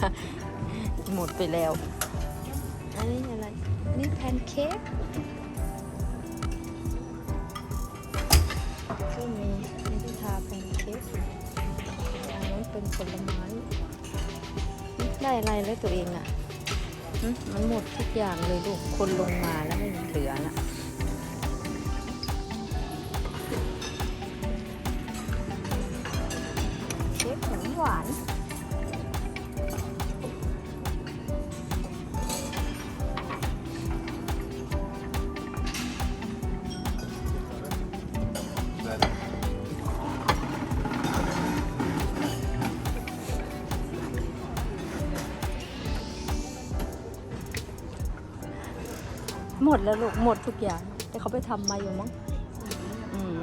ว่าหมดไปแล้ว อันนี้อะไรนนี้แพนเค้กก็มีนิทาแพนเค้กอันนั้นเป็นผลไม้ ได้อะไรแล้วตัวเองอะ่ะมันหมดทุกอย่างเลยลูก คนลงมาแล้วไม่เหลือละ หมดแล้วลูกหมดทุกอย่าง แต่เขาไปทำมาอยู่มั้งอืม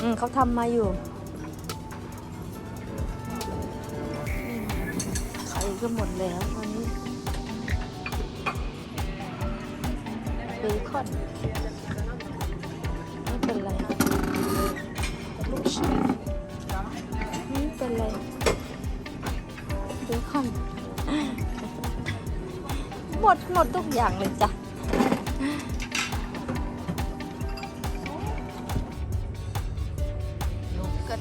อืมเขาทำมาอยู่ไข่ก็หมดแล้วอันนี้เบคอน หมดหมดทุกอย่างเลยจ้ะลูกก็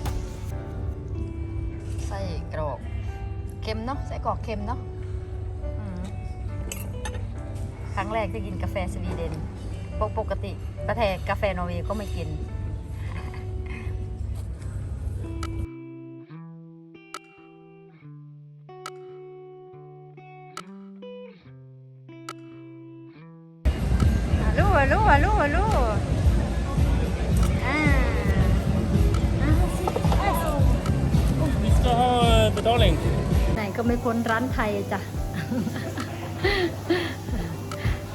ใส่กรอกเค็มเนาะใส่กรอกเค็มเนาะครั้งแรกที่กินกาแฟสวีเดน ปกปกติกาแฟกาแฟนอร์เวย์ก็ไม่กิน ska ha eh, betalning. ไหนก็ไม่พ้นร้านไทยจ้ะ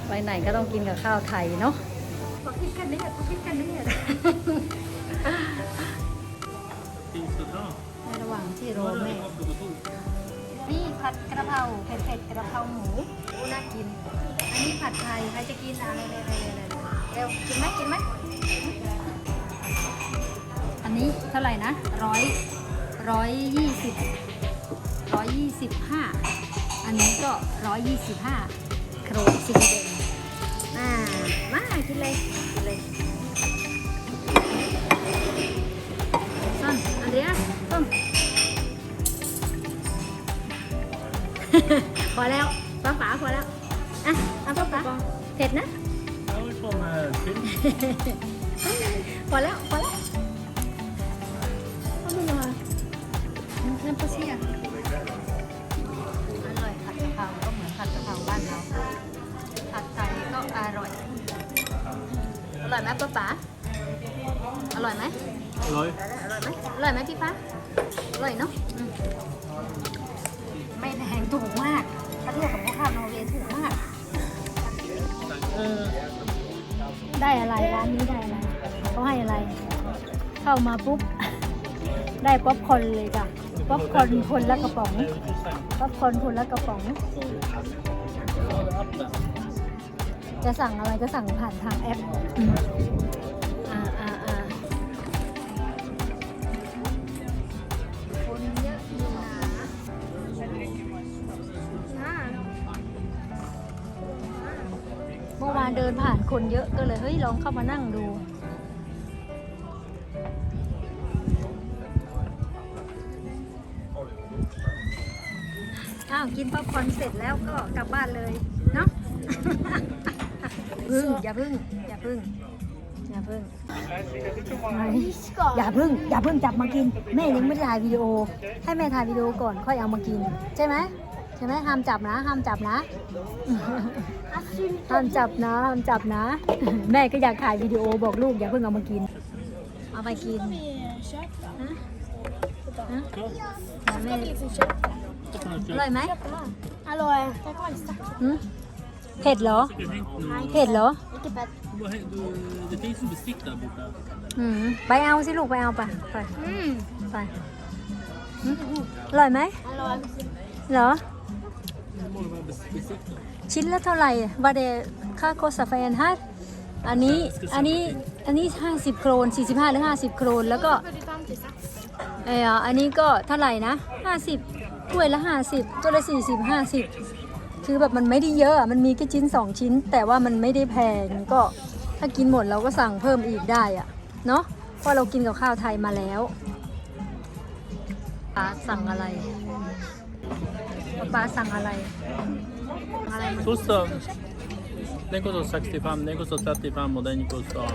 ไปไหนก็ต้องกินกับข้าวไทยเนาะพอคิดกันเนี่ยพอคิดกันเนี่ย Finns det bra? ในระหว่างที่รอ Då är แม่ det gott och god. นี่ผัดกระเพราเผ็ดๆกระเพราหมูโอ้ น่ากิน อันนี้ผัดไทย ใครจะกินอะไรอะไรอะไรเร็วกินไหมกินไหม อันนี้เท่าไหร่นะร้อยร้อยยี่สิบร้อยยี่สิบห้าอันนี้ก็ร้อยยี่สิบห้าโครนสวีเดนมามากินเลยกินเลยส้นอันเดียวส้ม พอแล้ว ป้าป๋าพอแล้ว อะ เอาป้าป๋าเผ็ดนะ Jag vill få med film. พอแล้ว พอแล้วเอามือมาน้ำปลาเสียอร่อยผัดกะเพราก็เหมือนผัดกะเพราบ้านเรา ผัดไทยก็อร่อย อร่อยไหมป้าป๋าอร่อยไหม Halloj. อร่อยไหมอร่อยไหมพี่ฟ้าอร่อยเนาะอืมไม่ ถูกมาก Eh, ได้อะไรร้านนี้ได้อะไรเขาให้อะไร เข้ามาปุ๊บ ได้ป๊อปคอนเลยจ้ะป๊อปคอนคนละกระป๋องป๊อปคอนคนละกระป๋อง จะสั่งอะไรก็สั่งผ่านทางแอป มื่อวานเดินผ่านคนเยอะก็เลยเฮ้ยลองเข้ามานั่งดู อ้าวกินป๊อปคอร์นเสร็จแล้วก็กลับบ้านเลยเนาะ พึ่งอย่าพึ่งอย่าพึ่งอย่าพึ่ง อย่าพึ่งอย่าพึ่งจับมากิน แม่ยังไม่ได้ถ่ายวิดีโอ ให้แม่ถ่ายวิดีโอก่อนค่อยเอามากิน ใช่ไหม ใช่ไหมห้ามจับนะ ห้ามจับนะ ห้ามจับนะห้ามจับนะ แม่ก็อยากถ่ายวิดีโอบอกลูกอย่าเพิ่งเอามากิน เอาไปกินฮะฮะแม่อร่อยไหม Hallå, หึเผ็ดเหรอ เผ็ดเหรอ inte fett. Vad he- du- Det finns en bestick där borta. อืมไปเอาสิลูกไปเอาไปไป Mm. ไปหึอร่อยไหม Hallå. เหรอ Hur många var bes- bestick då? ชิ้นละเท่าไหร่วาเดค่าโคสแฟนฮะอันนี้อันนี้อันนี้ 50 โครน 45 หรือ 50 โครน แล้วก็เอออันนี้ก็เท่าไหร่นะห้าสิบถ้วยละห้าสิบตัวละสี่สิบห้าสิบคือแบบมันไม่ได้เยอะมันมีแค่ชิ้นสองชิ้น แต่ว่ามันไม่ได้แพงก็ถ้ากินหมดเราก็สั่งเพิ่มอีกได้อะเนาะเพราะเรากินกับข้าวไทยมาแล้วสั่งอะไร ป้าสั่งอะไรอะไรมัน Toast. Den kostar 65, den kostar 35 och den kostar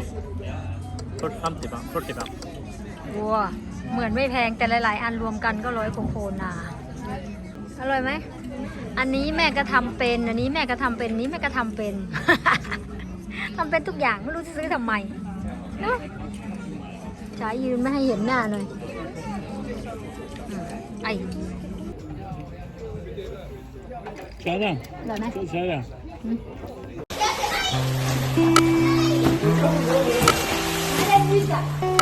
40, 50 pound. 40 pound. วัวเหมือนไม่แพงแต่หลาย ๆ อันรวมกันก็ร้อยโคโคนาอร่อยไหม อันนี้แม่ก็ทำเป็น อันนี้แม่ก็ทำเป็นอันนี้แม่ก็ทำเป็น ทำเป็นทุกอย่างไม่รู้จะซื้อทำไมเนอะใช้ยืนไม่ให้เห็นหน้าหน่อยอืมไอ้ Tjena! เดี๋ยวนะ Tjena! ไม่ได้พิซซ่า